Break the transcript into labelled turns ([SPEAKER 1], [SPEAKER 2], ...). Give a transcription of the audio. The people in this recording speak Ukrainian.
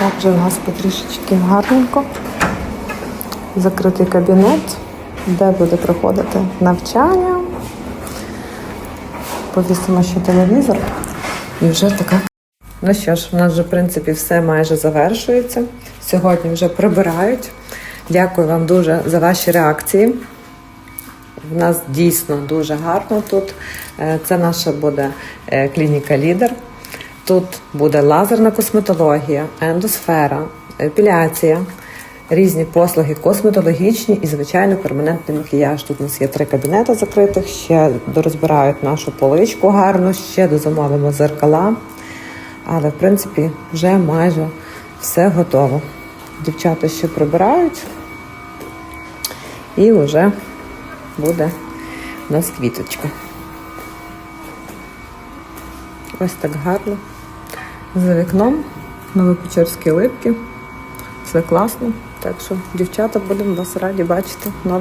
[SPEAKER 1] Так, вже у нас потрішечки гарненько. Закритий кабінет, де буде проходити навчання. Повісимо ще телевізор. І вже така. Ну що ж, у нас вже, в принципі, все майже завершується. Сьогодні вже прибирають. Дякую вам дуже за ваші реакції. В нас дійсно дуже гарно тут. Е, Це наша буде е, клініка Лідер. Тут буде лазерна косметологія, ендосфера, епіляція, різні послуги косметологічні і, звичайно, перманентний макіяж. Тут у нас є три кабінети закритих, ще дорозбирають нашу поличку гарно, ще дозамовимо зеркала. Але, в принципі, вже майже все готово. Дівчата ще прибирають, і вже буде у нас квіточка. Ось так гарно. За вікном новопечерські липки. Все класно. Так що, дівчата, будемо вас раді бачити.